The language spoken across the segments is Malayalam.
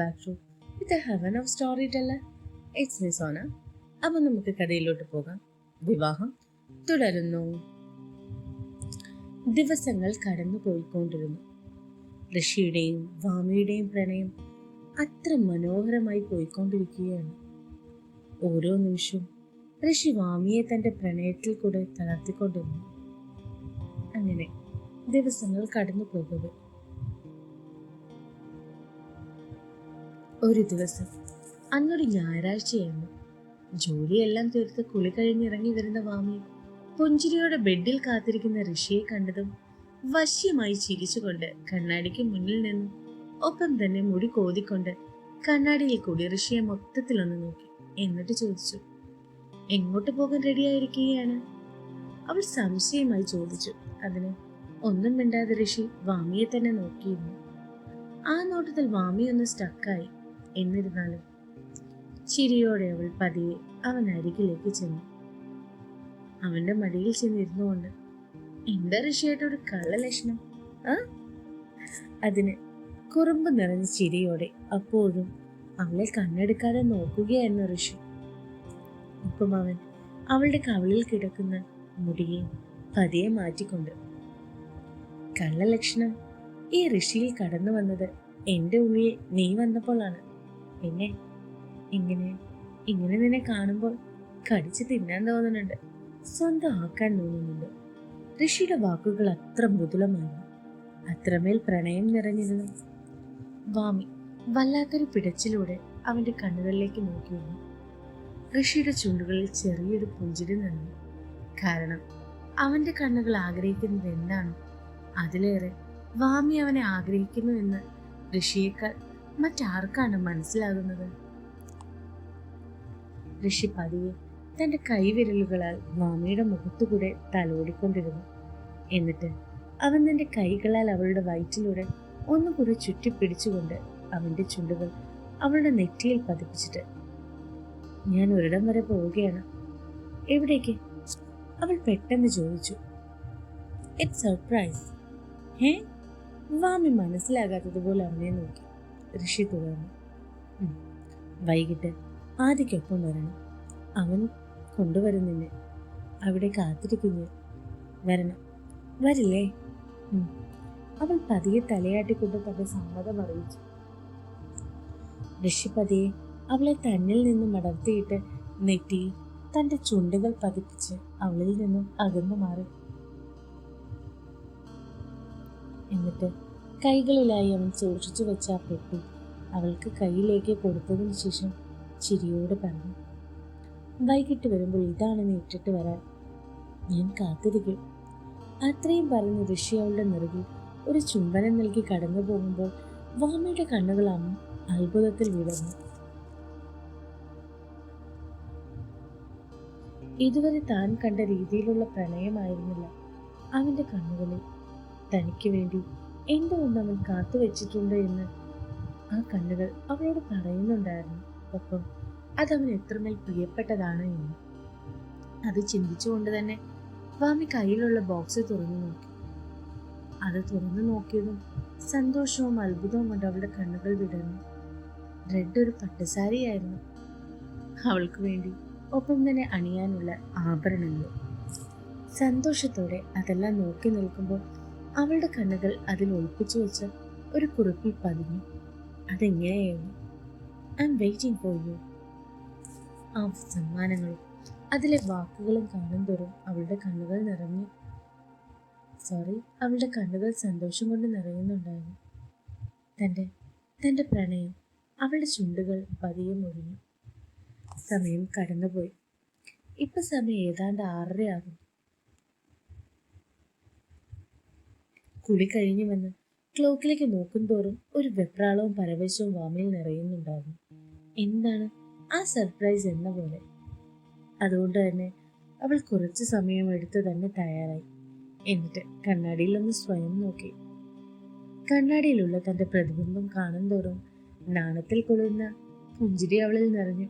Back to with heaven of story teller it's me Sona അപ്പം നമുക്ക് കഥയിലോട്ട് പോകാം. വിവാഹം തുടരുന്നു. ദിവസങ്ങൾ കടന്നു പോയിക്കൊണ്ടിരുന്നു. ഋഷിയുടെയും വാമിയുടെയും പ്രണയം അത്ര മനോഹരമായി പോയിക്കൊണ്ടിരിക്കുകയാണ്. ഓരോ നിമിഷവും ഋഷി വാമിയെ തന്റെ പ്രണയത്തിൽ കൂടെ തളർത്തിക്കൊണ്ടിരുന്നു. അങ്ങനെ ദിവസങ്ങൾ കടന്നു പോകവേ ഒരു ദിവസം. അന്നൊരു ഞായറാഴ്ചയായിരുന്നു. ജോലിയെല്ലാം തീർത്ത് കുളി കഴിഞ്ഞിറങ്ങി വരുന്ന വാമി പുഞ്ചിരിയോടെ ബെഡിൽ കാത്തിരിക്കുന്ന ഋഷിയെ കണ്ടതും വശ്യമായി ചിരിച്ചുകൊണ്ട് കണ്ണാടിക്ക് മുന്നിൽ നിന്നും ഒപ്പം തന്നെ മുടി കോതിക്കൊണ്ട് കണ്ണാടിയിൽ കൂടി ഋഷിയെ മൊത്തത്തിലൊന്ന് നോക്കി എന്നിട്ട് ചോദിച്ചു എങ്ങോട്ട് പോകാൻ റെഡിയായിരിക്കുകയാണ്? അവൾ സംശയമായി ചോദിച്ചു അതിന് ഒന്നും മിണ്ടാതെ ഋഷി വാമിയെ തന്നെ നോക്കിയിരുന്നു. ആ നോട്ടത്തിൽ വാമി ഒന്ന് സ്റ്റക്കായി എന്നിരുന്നാലും ചിരിയോടെ അവൾ പതിയെ അവൻ അരികിലേക്ക് ചെന്നു. അവന്റെ മടിയിൽ ചെന്നിരുന്നുകൊണ്ട് എന്താ ഋഷിയായിട്ട് ഒരു കള്ള ലക്ഷണം? ആ? അതിന് കുറുമ്പ് നിറഞ്ഞ ചിരിയോടെ അപ്പോഴും അവളെ കണ്ണെടുക്കാതെ നോക്കുകയായിരുന്നു ഋഷി. ഒപ്പം അവൻ അവളുടെ കവളിൽ കിടക്കുന്ന മുടിയെ പതിയെ മാറ്റിക്കൊണ്ട് കള്ളലക്ഷണം ഈ ഋഷിയിൽ കടന്നു വന്നത് എന്റെ ഉള്ളിൽ നീ വന്നപ്പോഴാണ്. പിന്നെ ഇങ്ങനെ ഇങ്ങനെ നിന്നെ കാണുമ്പോൾ കടിച്ചു തിന്നാൻ തോന്നുന്നുണ്ട്. സ്വന്തം ആക്കാൻ തോന്നുന്നുണ്ട്. ഋഷിയുടെ വാക്കുകൾ അത്ര മൃദുലമായിരുന്നു അത്രമേൽ പ്രണയം നിറഞ്ഞിരുന്നു. വാമി വല്ലാത്തൊരു പിടച്ചിലൂടെ അവന്റെ കണ്ണുകളിലേക്ക് നോക്കി വന്നു. ഋഷിയുടെ ചുണ്ടുകളിൽ ചെറിയൊരു പുഞ്ചിരി നിന്നു കാരണം അവന്റെ കണ്ണുകൾ ആഗ്രഹിക്കുന്നത് എന്താണോ അതിലേറെ വാമി അവനെ ആഗ്രഹിക്കുന്നു എന്ന് ഋഷിയേക്കാൾ മറ്റാർക്കാണ് മനസ്സിലാകുന്നത്? ഋഷി പതിയെ തന്റെ കൈവിരലുകളാൽ മാമയുടെ മുഖത്തുകൂടെ തലോടിക്കൊണ്ടിരുന്നു. എന്നിട്ട് അവൻ തന്റെ കൈകളാൽ അവളുടെ വയറ്റിലൂടെ ഒന്നുകൂടെ ചുറ്റിപ്പിടിച്ചുകൊണ്ട് അവന്റെ ചുണ്ടുകൾ അവളുടെ നെറ്റിയിൽ പതിപ്പിച്ചിട്ട് ഞാൻ ഒരിടം വരെ പോവുകയാണ്. എവിടേക്ക്? അവൾ പെട്ടെന്ന് ചോദിച്ചു. ഇറ്റ് സർപ്രൈസ് ഏ വാമി മനസ്സിലാകാത്തതുപോലെ അവനെ നോക്കി. ഋഷി തുടർന്നു. വൈകിട്ട് ആദിക്കൊപ്പം വരണം. അവൻ കൊണ്ടുവരുന്നില്ല അവിടെ കാത്തിരിക്കുന്നു. വരണം. വരില്ലേ? അവൾ പതിയെ തലയാട്ടിക്കൊണ്ട് തന്റെ സമ്മതം അറിയിച്ചു. ഋഷി പതിയെ അവളെ തന്നിൽ നിന്നും മടർത്തിയിട്ട് നെറ്റിയിൽ തന്റെ ചുണ്ടുകൾ പതിപ്പിച്ച് അവളിൽ നിന്നും അകന്നു മാറി. എന്നിട്ട് കൈകളിലായി അവൻ സൂക്ഷിച്ചു വെച്ച ആ പെട്ടി അവൾക്ക് കയ്യിലേക്ക് കൊടുത്തതിന് ശേഷം ചിരിയോട് പറഞ്ഞു വൈകിട്ട് വരുമ്പോൾ ഇതാണ് നീട്ടിട്ട് വരാൻ. ഞാൻ കാത്തിരിക്കും. അത്രയും പറഞ്ഞ് ഋഷി അവളുടെ നിറകിൽ ഒരു ചുംബനം നൽകി കടന്നു പോകുമ്പോൾ വാമയുടെ കണ്ണുകൾ അമ്മ അത്ഭുതത്തിൽ വിടർന്നു. ഇതുവരെ താൻ കണ്ട രീതിയിലുള്ള പ്രണയമായിരുന്നില്ല. അവന്റെ കണ്ണുകളിൽ തനിക്ക് വേണ്ടി എന്തോ ഒന്ന് അവൻ കാത്തു വെച്ചിട്ടുണ്ട് എന്ന് ആ കണ്ണുകൾ അവളോട് പറയുന്നുണ്ടായിരുന്നു. ഒപ്പം അതവൻ എത്രമേൽ പ്രിയപ്പെട്ടതാണ് എന്ന്. അത് ചിന്തിച്ചുകൊണ്ട് തന്നെ വാമി കയ്യിലുള്ള ബോക്സ് തുറന്നു നോക്കി. അത് തുറന്നു നോക്കിയതും സന്തോഷവും അത്ഭുതവും കൊണ്ട് അവളുടെ കണ്ണുകൾ വിടർന്നു. റെഡ് ഒരു പട്ടുസാരിയായിരുന്നു. അവൾക്ക് വേണ്ടി ഒപ്പം തന്നെ അണിയാനുള്ള ആഭരണങ്ങൾ. സന്തോഷത്തോടെ അതെല്ലാം നോക്കി നിൽക്കുമ്പോൾ അവളുടെ കണ്ണുകൾ അതിൽ ഒളിപ്പിച്ചു വെച്ച് ഒരു കുറിപ്പിൽ പതിഞ്ഞു. അതെങ്ങനെയായിരുന്നു I'm waiting for you ആ സമ്മാനങ്ങളും അതിലെ വാക്കുകളും കാണും തോറും അവളുടെ കണ്ണുകൾ നിറഞ്ഞു. സോറി അവളുടെ കണ്ണുകൾ സന്തോഷം കൊണ്ട് നിറയുന്നുണ്ടായിരുന്നു. തന്റെ തന്റെ പ്രണയം അവളുടെ ചുണ്ടുകൾ പതിയെ മുറിഞ്ഞു. സമയം കടന്നുപോയി. ഇപ്പം സമയം ഏതാണ്ട് ആറരയാകും. കുളി കഴിഞ്ഞു വന്ന് ക്ലോക്കിലേക്ക് നോക്കുംതോറും ഒരു വെപ്രാളവും പരവശവും വാമിൽ നിറയുന്നുണ്ടായിരുന്നു എന്താണ് ആ സർപ്രൈസ് എന്ന പോലെ? അതുകൊണ്ട് തന്നെ അവൾ കുറച്ച് സമയം എടുത്ത് തന്നെ തയ്യാറായി. എന്നിട്ട് കണ്ണാടിയിൽ ഒന്ന് സ്വയം നോക്കി. കണ്ണാടിയിലുള്ള തന്റെ പ്രതിബിംബം കാണും തോറും നാണത്തിൽ കൊള്ളുന്ന പുഞ്ചിരി അവളിൽ നിറഞ്ഞു.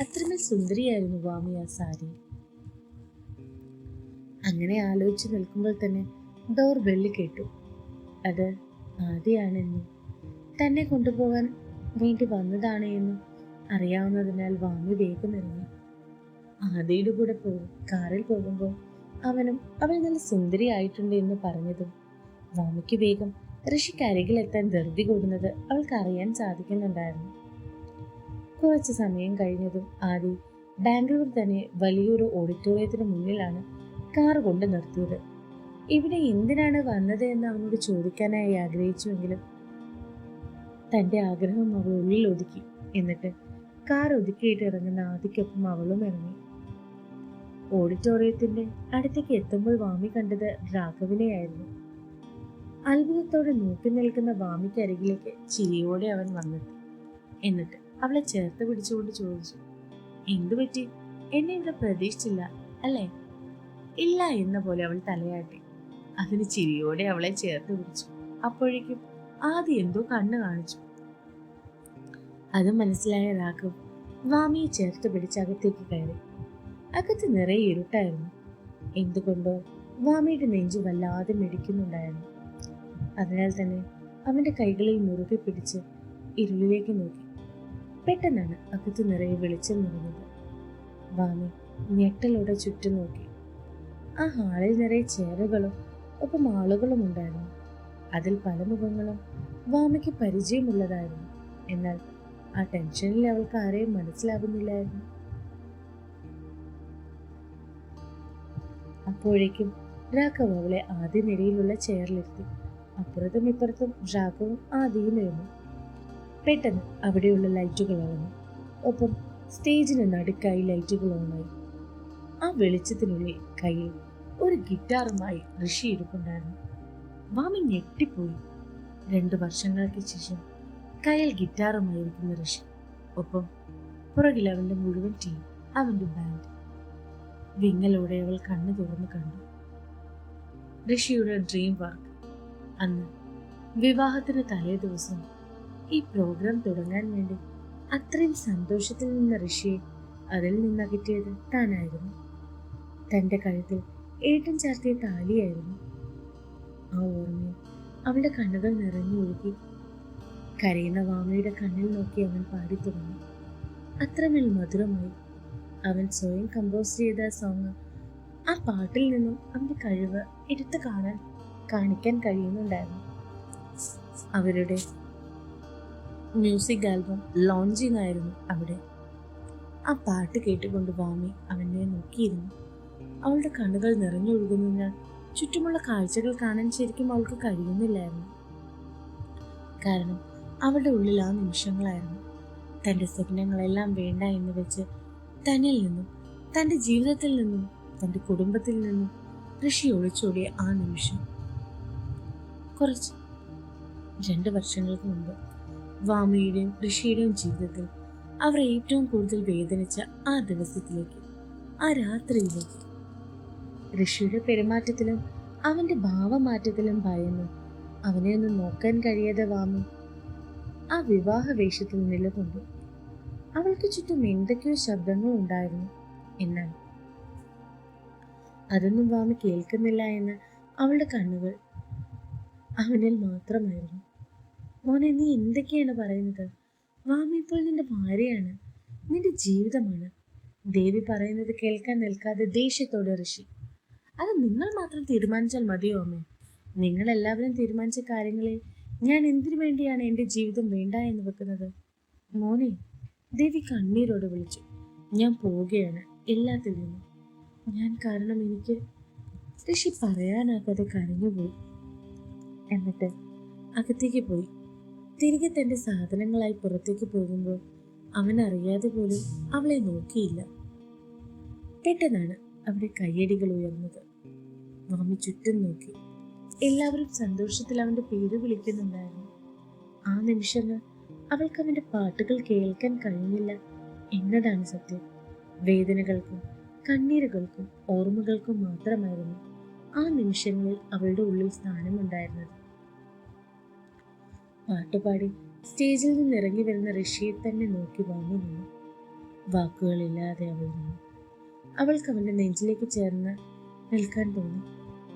അത്രമേൽ സുന്ദരിയായിരുന്നു വാമി ആ സാരി. അങ്ങനെ ആലോചിച്ച് നിൽക്കുമ്പോൾ തന്നെ ഡോർ ബെല്ല് കേട്ടു. അത് ആദ്യയാണെന്നും തന്നെ കൊണ്ടുപോകാൻ വേണ്ടി വന്നതാണ് എന്നും അറിയാവുന്നതിനാൽ വാങ്ങി വേഗം ഇറങ്ങി. ആദിയുടെ കൂടെ പോകും കാറിൽ പോകുമ്പോൾ അവനും അവൾ നല്ല സുന്ദരി ആയിട്ടുണ്ട് എന്ന് പറഞ്ഞതും വാമിക്ക് വേഗം ഋഷിക്ക് അരികിലെത്താൻ ധൃതി കൂടുന്നത് അവൾക്ക് അറിയാൻ സാധിക്കുന്നുണ്ടായിരുന്നു. കുറച്ച് സമയം കഴിഞ്ഞതും ആദി ബാംഗ്ലൂർ തന്നെ വലിയൊരു ഓഡിറ്റോറിയത്തിന് മുന്നിലാണ് കാർ കൊണ്ട് നിർത്തിയത്. ഇവിടെ എന്തിനാണ് വന്നത് എന്ന് അവനോട് ചോദിക്കാനായി ആഗ്രഹിച്ചുവെങ്കിലും തന്റെ ആഗ്രഹം അവൾ ഉള്ളിൽ ഒതുക്കി. എന്നിട്ട് കാർ ഒതുക്കിയിട്ട് ഇറങ്ങുന്ന ആദിക്കൊപ്പം അവളും ഇറങ്ങി. ഓഡിറ്റോറിയത്തിന്റെ അടുത്തേക്ക് എത്തുമ്പോൾ വാമി കണ്ടത് രാഘവിനെയായിരുന്നു. അത്ഭുതത്തോടെ നോക്കി നിൽക്കുന്ന വാമിക്ക് അരികിലേക്ക് ചിരിയോടെ അവൻ വന്നെത്തി എന്നിട്ട് അവളെ ചേർത്ത് പിടിച്ചുകൊണ്ട് ചോദിച്ചു എന്തുപറ്റി? എന്നെ ഇവിടെ പ്രതീക്ഷിച്ചില്ല അല്ലേ? ഇല്ല എന്ന പോലെ അവൾ തലയാട്ടി. അതിന് ചിരിയോടെ അവളെ ചേർത്ത് പിടിച്ചു. അപ്പോഴേക്കും ആദ്യം എന്തോ കണ്ണു കാണിച്ചു. അത് മനസ്സിലായ രാഘവ് വാമിയെ ചേർത്ത് പിടിച്ച് അകത്തേക്ക് കയറി. അകത്ത് നിറയെ ഇരുട്ടായിരുന്നു. എന്തുകൊണ്ടോ വാമിയുടെ നെഞ്ചു വല്ലാതെ മിടിക്കുന്നുണ്ടായിരുന്നു. അതിനാൽ തന്നെ അവന്റെ കൈകളിൽ മുറുകെ പിടിച്ച് ഇരുളിലേക്ക് നോക്കി. പെട്ടെന്നാണ് അകത്ത് നിറയെ വെളിച്ചം നിറഞ്ഞത്. വാമി ഞെട്ടലോടെ ചുറ്റും നോക്കി. ആ ഹാളിൽ നിറയെ ചെയറുകളും ഒപ്പം ആളുകളും ഉണ്ടായിരുന്നു. അതിൽ പല മുഖങ്ങളും വാമയ്ക്ക് പരിചയമുള്ളതായിരുന്നു. എന്നാൽ ആ ടെൻഷനിൽ അവൾക്ക് ആരെയും മനസ്സിലാകുന്നില്ലായിരുന്നു അപ്പോഴേക്കും രാഘവ് അവളെ ആദ്യ നിരയിലുള്ള ചെയറിലിരുത്തി അപ്പുറത്തും ഇപ്പുറത്തും രാഘവും ആദ്യം ഇരുന്നു പെട്ടെന്ന് അവിടെയുള്ള ലൈറ്റുകൾ അളന്നു. ഒപ്പം സ്റ്റേജിന് നടുക്കായി ലൈറ്റുകൾ ഓണായി. ആ വെളിച്ചത്തിനുള്ളിൽ കയ്യിൽ ഒരു ഗിറ്റാറുമായി ഋഷി ഇരിപ്പുണ്ടായിരുന്നു. വാമി ഞെട്ടിപ്പോയി. രണ്ടു വർഷങ്ങൾക്ക് ശേഷം കയ്യിൽ ഗിറ്റാറുമായിരിക്കുന്ന ഋഷി ഒപ്പം പുറകിൽ അവന്റെ മുഴുവൻ ടീം അവന്റെ ബാൻഡ് വിങ്ങലോടെ അവൾ കണ്ണു തുറന്നു കണ്ടു. ഋഷിയുടെ ഡ്രീം വർക്ക് അന്ന് വിവാഹത്തിന് തലേ ദിവസം ഈ പ്രോഗ്രാം തുടങ്ങാൻ വേണ്ടി അത്രയും സന്തോഷത്തിൽ നിന്ന ഋഷിയെ അതിൽ നിന്നകറ്റിയത് താനായിരുന്നു. തന്റെ കഴുത്തിൽ ഏട്ടൻ ചാർത്തിയ താലിയായിരുന്നു. ആ ഓർമ്മയിൽ അവളുടെ കണ്ണുകൾ നിറഞ്ഞൊഴുകി കരയുന്ന വാമയുടെ കണ്ണിൽ നോക്കി അവൻ പാടി തുടങ്ങി. അത്രമേൽ മധുരമായി അവൻ സ്വയം കമ്പോസ് ചെയ്ത സോങ് ആ പാട്ടിൽ നിന്നും അവന്റെ കഴിവ് എടുത്തു കാണാൻ കാണിക്കാൻ കഴിയുന്നുണ്ടായിരുന്നു. അവരുടെ മ്യൂസിക് ആൽബം ലോഞ്ചിങ് ആയിരുന്നു അവിടെ. ആ പാട്ട് കേട്ടുകൊണ്ട് വാമി അവനെ നോക്കിയിരുന്നു. അവളുടെ കണ്ണുകൾ നിറഞ്ഞൊഴുകുന്നതിനാൽ ചുറ്റുമുള്ള കാഴ്ചകൾ കാണാൻ ശരിക്കും അവൾക്ക് കഴിയുന്നില്ലായിരുന്നു. കാരണം അവളുടെ ഉള്ളിൽ ആ നിമിഷങ്ങളായിരുന്നു. തന്റെ സ്വപ്നങ്ങളെല്ലാം വേണ്ട എന്ന് വെച്ച് തന്നിൽ നിന്നും തന്റെ ജീവിതത്തിൽ നിന്നും തന്റെ കുടുംബത്തിൽ നിന്നും ഋഷി ഒളിച്ചോടിയ ആ നിമിഷം. കുറച്ച് രണ്ട് വർഷങ്ങൾക്ക് മുമ്പ് വാമിയുടെയും ഋഷിയുടെയും ജീവിതത്തിൽ അവർ ഏറ്റവും കൂടുതൽ വേദനിച്ച ആ ദിവസത്തിലേക്ക് ആ രാത്രിയിലേക്ക് ഋഷിയുടെ പെരുമാറ്റത്തിലും അവന്റെ ഭാവമാറ്റത്തിലും ഭയന്നു. അവനെ ഒന്ന് നോക്കാൻ കഴിയാതെ വാമി. ആ വിവാഹ വേഷത്തിൽ നിലകൊണ്ടു. അവൾക്ക് ചുറ്റും എന്തൊക്കെയോ ശബ്ദങ്ങൾ ഉണ്ടായിരുന്നു. എന്നാൽ അതൊന്നും വാമി കേൾക്കുന്നില്ല എന്ന് അവളുടെ കണ്ണുകൾ അവനിൽ മാത്രമായിരുന്നു. മോനെ നീ എന്തൊക്കെയാണ് പറയുന്നത്? വാമി ഇപ്പോൾ നിന്റെ ഭാര്യയാണ്. നിന്റെ ജീവിതമാണ്. ദേവി പറയുന്നത് കേൾക്കാൻ നിൽക്കാതെ ദേഷ്യത്തോടെ ഋഷി. അത് നിങ്ങൾ മാത്രം തീരുമാനിച്ചാൽ മതിയോ അമ്മേ? നിങ്ങൾ എല്ലാവരും തീരുമാനിച്ച കാര്യങ്ങളിൽ ഞാൻ എന്തിനു വേണ്ടിയാണ് എന്റെ ജീവിതം വേണ്ട എന്ന് വെക്കുന്നത്? മോനെ ദേവി കണ്ണീരോട് വിളിച്ചു. ഞാൻ പോവുകയാണ് എല്ലാത്തിൽ നിന്നും. ഞാൻ കാരണം എനിക്ക് ഋഷി പറയാനാകാതെ കരഞ്ഞുപോയി. എന്നിട്ട് അകത്തേക്ക് പോയി. തിരികെ തന്റെ സാധനങ്ങളായി പുറത്തേക്ക് പോകുമ്പോൾ അവൻ അറിയാതെ പോലും അവളെ നോക്കിയില്ല. പെട്ടെന്നാണ് അവിടെ കയ്യടികൾ ഉയർന്നത്. മാമി ചുറ്റും നോക്കി. എല്ലാവരും സന്തോഷത്തിൽ അവന്റെ പേര് വിളിക്കുന്നുണ്ടായിരുന്നു. ആ നിമിഷങ്ങൾ അവൾക്ക് അവന്റെ പാട്ടുകൾ കേൾക്കാൻ കഴിഞ്ഞില്ല എന്നതാണ് സത്യം. വേദനകൾക്കും കണ്ണീരുകൾക്കും ഓർമ്മകൾക്കും മാത്രമായിരുന്നു ആ നിമിഷങ്ങളിൽ അവളുടെ ഉള്ളിൽ സ്ഥാനമുണ്ടായിരുന്നത്. പാട്ടുപാടി സ്റ്റേജിൽ നിന്ന് ഇറങ്ങി വരുന്ന ഋഷിയെ തന്നെ നോക്കി വാങ്ങി നിന്നു. വാക്കുകളില്ലാതെ അവൾ നിന്നു. അവൾക്ക് അവന്റെ നെഞ്ചിലേക്ക് ചേർന്ന് നിൽക്കാൻ തോന്നി.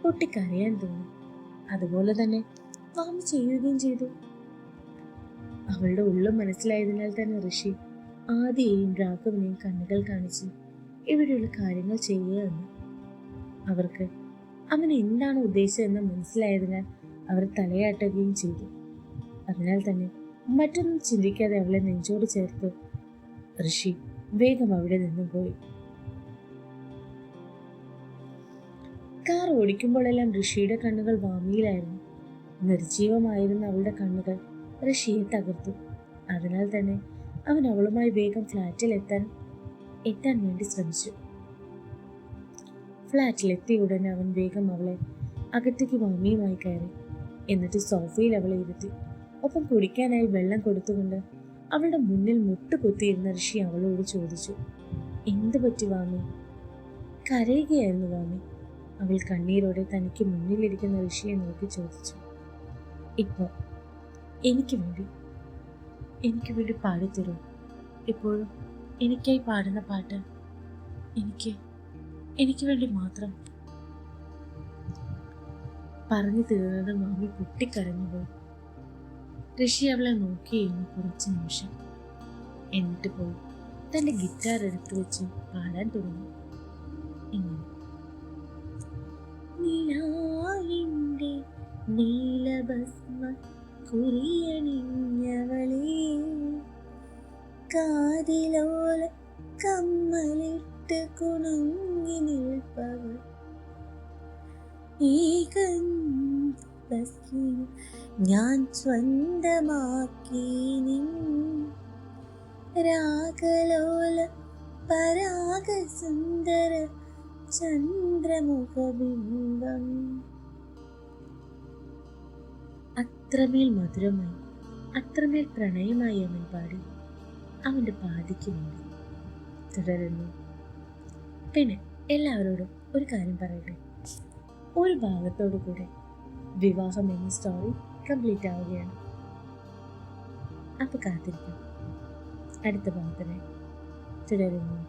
പൊട്ടിക്കരയാൻ തോന്നി. അതുപോലെ തന്നെ വാമി ചെയ്യുകയും ചെയ്തു. അവളുടെ ഉള്ളു മനസ്സിലായതിനാൽ തന്നെ ഋഷി ആദിയെയും രാഘവനെയും കണ്ണുകൾ കാണിച്ച് ഇവിടെയുള്ള കാര്യങ്ങൾ ചെയ്യുക എന്ന്. അവർക്ക് അവൻ എന്താണ് ഉദ്ദേശിച്ചതെന്ന് മനസ്സിലായതിനാൽ അവർ തലയാട്ടുകയും ചെയ്തു. അതിനാൽ തന്നെ മറ്റൊന്നും ചിന്തിക്കാതെ അവളെ നെഞ്ചോട് ചേർത്ത് ഋഷി വേഗം അവിടെ നിന്നും പോയി. കാർ ഓടിക്കുമ്പോഴെല്ലാം ഋഷിയുടെ കണ്ണുകൾ വാമിയിലായിരുന്നു. നിർജീവമായിരുന്ന അവളുടെ കണ്ണുകൾ ഋഷിയെ തകർത്തു. അതിനാൽ തന്നെ അവൻ അവളുമായി വേഗം ഫ്ലാറ്റിൽ എത്താൻ എത്താൻ വേണ്ടി ശ്രമിച്ചു. ഫ്ലാറ്റിലെത്തിയ ഉടനെ അവൻ വേഗം അവളെ അകത്തേക്ക് വാമിയുമായി കയറി. എന്നിട്ട് സോഫയിൽ അവളെ ഇരുത്തി. ഒപ്പം കുടിക്കാനായി വെള്ളം കൊടുത്തുകൊണ്ട് അവളുടെ മുന്നിൽ മുട്ടുകുത്തിയിരുന്ന ഋഷി അവളോട് ചോദിച്ചു എന്ത് പറ്റി വാമി? കരയുകയായിരുന്നു വാമി? അവൾ കണ്ണീരോടെ തനിക്ക് മുന്നിലിരിക്കുന്ന ഋഷിയെ നോക്കി ചോദിച്ചു. ഇപ്പോൾ എനിക്ക് വേണ്ടി എനിക്ക് വേണ്ടി പാടിത്തരൂ. ഇപ്പോഴും എനിക്കായി പാടുന്ന പാട്ട് എനിക്ക് എനിക്ക് വേണ്ടി മാത്രം. പറഞ്ഞു തീർന്നത് മാമി പൊട്ടിക്കരഞ്ഞുപോയി. ഋഷി അവളെ നോക്കിയിരുന്നു കുറച്ച് നിമിഷം. എന്നിട്ട് പോയി തന്റെ ഗിറ്റാർ എടുത്തു വെച്ച് പാടാൻ തുടങ്ങി. കുറിയണിഞ്ഞവളേ കാതിലോല കമ്മലിട്ട് കുണുങ്ങി നിൽപ്പവൾ ഏകൻ ഞാൻ സ്വന്തമാക്കി നിൻ രാഗലോല പരാഗസുന്ദര ചന്ദ്രമുഖബിംബം. അത്രമേൽ മധുരമായി അത്രമേൽ പ്രണയമായി അവൻ പാടി. അവന്റെ പാതിക്ക് വേണ്ടി തുടരുന്നു. പിന്നെ എല്ലാവരോടും ഒരു കാര്യം പറയട്ടെ ഒരു ഭാഗത്തോടു കൂടെ വിവാഹം എന്ന സ്റ്റോറി കംപ്ലീറ്റ് ആവുകയാണ്. അപ്പൊ കാത്തിരിക്കാം. അടുത്ത ഭാഗത്തിനെ തുടരുന്നു.